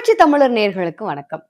புரட்சி தமிழர் நேர்களுக்கு வணக்கம்.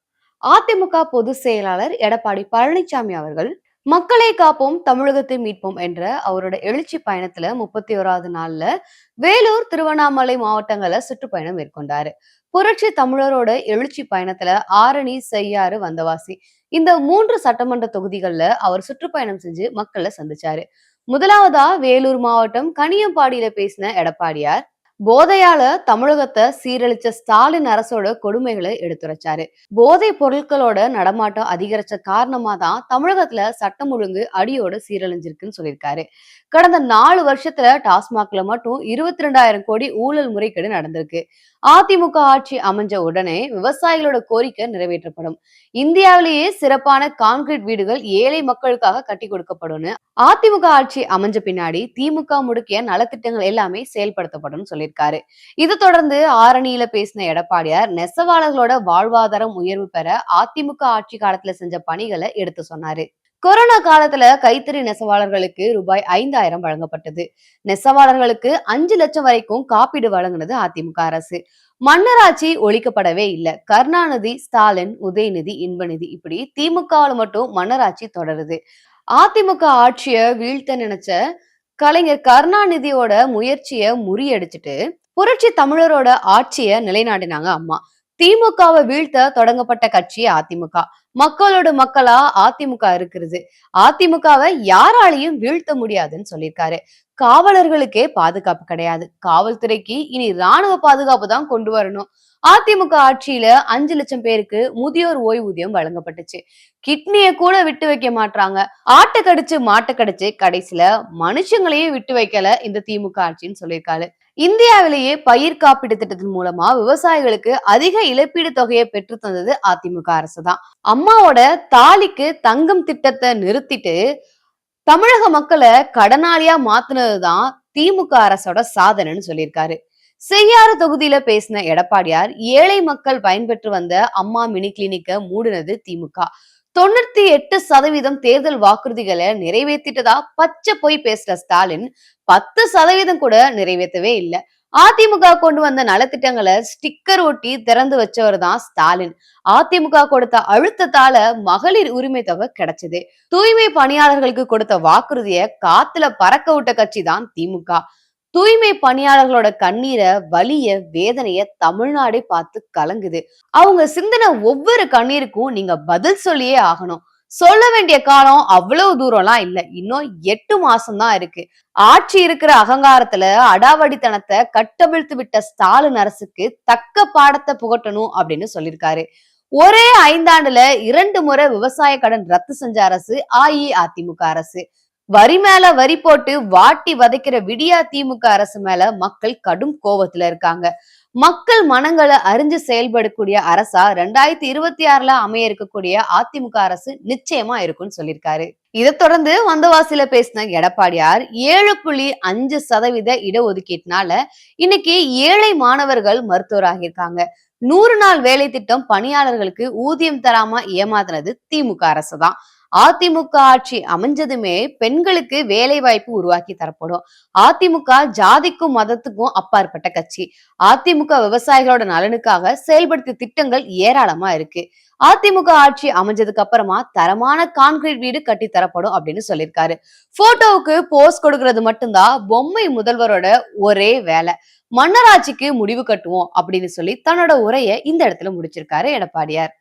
அதிமுக பொதுச் செயலாளர் எடப்பாடி பழனிசாமி அவர்கள் மக்களை காப்போம் தமிழகத்தை மீட்போம் என்ற அவரோட எழுச்சி பயணத்துல முப்பத்தி ஓராவது நாள்ல வேலூர் திருவண்ணாமலை மாவட்டங்களை சுற்றுப்பயணம் மேற்கொண்டாரு. புரட்சி தமிழரோட எழுச்சி பயணத்துல ஆரணி செய்யாறு வந்தவாசி இந்த மூன்று சட்டமன்ற தொகுதிகள்ல அவர் சுற்றுப்பயணம் செஞ்சு மக்களை சந்திச்சாரு. முதலாவதா வேலூர் மாவட்டம் கனியம்பாடியில பேசின எடப்பாடியார் போதையால தமிழகத்தை சீரழிச்ச ஸ்டாலின் அரசோட கொடுமைகளை எடுத்துரைச்சாரு. போதை பொருட்களோட நடமாட்டம் அதிகரிச்ச காரணமா தான் தமிழகத்துல சட்டம் ஒழுங்கு அடியோட சீரழிஞ்சிருக்குன்னு சொல்லியிருக்காரு. கடந்த நாலு வருஷத்துல டாஸ்மாக்ல மட்டும் இருபத்தி ரெண்டாயிரம் கோடி ஊழல் முறைகேடு நடந்திருக்கு. அதிமுக ஆட்சி அமைஞ்ச உடனே விவசாயிகளோட கோரிக்கை நிறைவேற்றப்படும். இந்தியாவிலேயே சிறப்பான கான்கிரீட் வீடுகள் ஏழை மக்களுக்காக கட்டி கொடுக்கப்படும் அதிமுக ஆட்சி அமைஞ்ச பின்னாடி திமுக முடுக்கிய நலத்திட்டங்கள் எல்லாமே செயல்படுத்தப்படும் சொல்லியிருக்காரு. இது தொடர்ந்து ஆரணியில பேசின எடப்பாடியார் நெசவாளர்களோட வாழ்வாதாரம் உயர்வு பெற அதிமுக ஆட்சி காலத்துல செஞ்ச பணிகளை எடுத்து சொன்னாரு. கொரோனா காலத்துல கைத்தறி நெசவாளர்களுக்கு ரூபாய் ஐந்தாயிரம் வழங்கப்பட்டது. நெசவாளர்களுக்கு அஞ்சு லட்சம் வரைக்கும் காப்பீடு வழங்கினது அதிமுக அரசு. மன்னராட்சி ஒழிக்கப்படவே இல்லை. கருணாநிதி ஸ்டாலின் உதயநிதி இன்பநிதி இப்படி திமுகவில் மட்டும் மன்னராட்சி தொடருது. அதிமுக ஆட்சியை வீழ்த்த நினைச்ச கலைஞர் கருணாநிதியோட முயற்சிய முறியடிச்சிட்டு புரட்சி தமிழரோட ஆட்சிய நிலைநாட்டினாங்க அம்மா. திமுகவை வீழ்த்த தொடங்கப்பட்ட கட்சி அதிமுக. மக்களோட மக்களா அதிமுக இருக்கிறது. அதிமுகவை யாராலையும் வீழ்த்த முடியாதுன்னு சொல்லியிருக்காரு. காவலர்களுக்கே பாதுகாப்பு கிடையாது. காவல்துறைக்கு இனி ராணுவ பாதுகாப்பு தான் கொண்டு வரணும். அதிமுக ஆட்சியில அஞ்சு லட்சம் பேருக்கு முதியோர் ஓய்வூதியம் வழங்கப்பட்டுச்சு. கிட்னியை கூட விட்டு வைக்க மாட்டாங்க ஆட்டை கடிச்சு மாட்டை கடிச்சு கடைசியில மனுஷங்களையும் விட்டு வைக்கல இந்த திமுக ஆட்சின்னு சொல்லியிருக்காரு. இந்தியாவிலேயே பயிர் காப்பீடு திட்டத்தின் மூலமா விவசாயிகளுக்கு அதிக இழப்பீடு தொகையை பெற்று தந்தது அதிமுக அரசு தான் அம்மாவோட தாலிக்கு தங்கம் திட்டத்தை நிறுத்திட்டு தமிழக மக்களை கடனாளியா மாத்தினதுதான் திமுக அரசோட சாதனைன்னு சொல்லியிருக்காரு. செய்யாறு தொகுதியில பேசின எடப்பாடியார் ஏழை மக்கள் பயன்பெற்று வந்த அம்மா மினி கிளினிக்க மூடினது திமுக. தொண்ணூத்தி எட்டு சதவீதம் தேர்தல் வாக்குறுதிகளை நிறைவேற்றிட்டதா பச்சை போய் பேசுற ஸ்டாலின் பத்து சதவீதம் கூட நிறைவேற்றவே இல்லை. அதிமுக கொண்டு வந்த நலத்திட்டங்களை ஸ்டிக்கர் ஒட்டி திறந்து வச்சவர் தான் ஸ்டாலின். அதிமுக கொடுத்த அழுத்தத்தால மகளிர் உரிமை தொகை கிடைச்சது. தூய்மை பணியாளர்களுக்கு கொடுத்த வாக்குறுதியை காத்துல பறக்க விட்ட கட்சி தான் திமுக. தூய்மை பணியாளர்களோட கண்ணீரை வலிய வேதனைய தமிழ்நாடே பார்த்து கலங்குது. அவங்க சிந்தனை ஒவ்வொரு கண்ணீருக்கும் நீங்க பதில் சொல்லியே ஆகணும். சொல்ல வேண்டிய காலம் அவ்வளவு தூரம்லாம் இல்ல. இன்னும் எட்டு மாசம் தான் இருக்கு. ஆட்சி இருக்கிற அகங்காரத்துல அடாவடித்தனத்தை கட்டவிழ்த்து விட்ட ஸ்டாலின் அரசுக்கு தக்க பாடத்தை புகட்டணும் அப்படின்னு சொல்லியிருக்காரு. ஒரே ஐந்தாண்டுல இரண்டு முறை விவசாய கடன் ரத்து செஞ்ச அரசு அஇஅதிமுக அரசு. வரி மேல வரி போட்டு வாட்டி வதைக்கிற விடியா திமுக அரசு மேல மக்கள் கடும் கோபத்துல இருக்காங்க. மக்கள் மனங்களை அறிஞ்சு செயல்படக்கூடிய அரசா ரெண்டாயிரத்தி இருபத்தி ஆறுல அமைய இருக்கக்கூடிய அதிமுக அரசு நிச்சயமா இருக்கும்னு சொல்லியிருக்காரு. இதை தொடர்ந்து வந்தவாசியில பேசின எடப்பாடியார் ஏழு புள்ளி அஞ்சு சதவீத இடஒதுக்கீட்டினால இன்னைக்கு ஏழை மாணவர்கள் மருத்துவராகியிருக்காங்க. நூறு நாள் வேலை திட்டம் பணியாளர்களுக்கு ஊதியம் தராம ஏமாத்தினது திமுக அரசு தான் அதிமுக ஆட்சி அமைஞ்சதுமே பெண்களுக்கு வேலை வாய்ப்பு உருவாக்கி தரப்படும். அதிமுக ஜாதிக்கும் மதத்துக்கும் அப்பாற்பட்ட கட்சி. அதிமுக விவசாயிகளோட நலனுக்காக செயல்படுத்திய திட்டங்கள் ஏராளமா இருக்கு. அதிமுக ஆட்சி அமைஞ்சதுக்கு அப்புறமா தரமான கான்கிரீட் வீடு கட்டி தரப்படும் அப்படின்னு சொல்லியிருக்காரு. போட்டோவுக்கு போஸ் கொடுக்கறது மட்டும்தான் பொம்மை முதல்வரோட ஒரே வேலை. மன்னராட்சிக்கு முடிவு கட்டுவோம் அப்படின்னு சொல்லி தன்னோட உரையை இந்த இடத்துல முடிச்சிருக்காரு எடப்பாடியார்.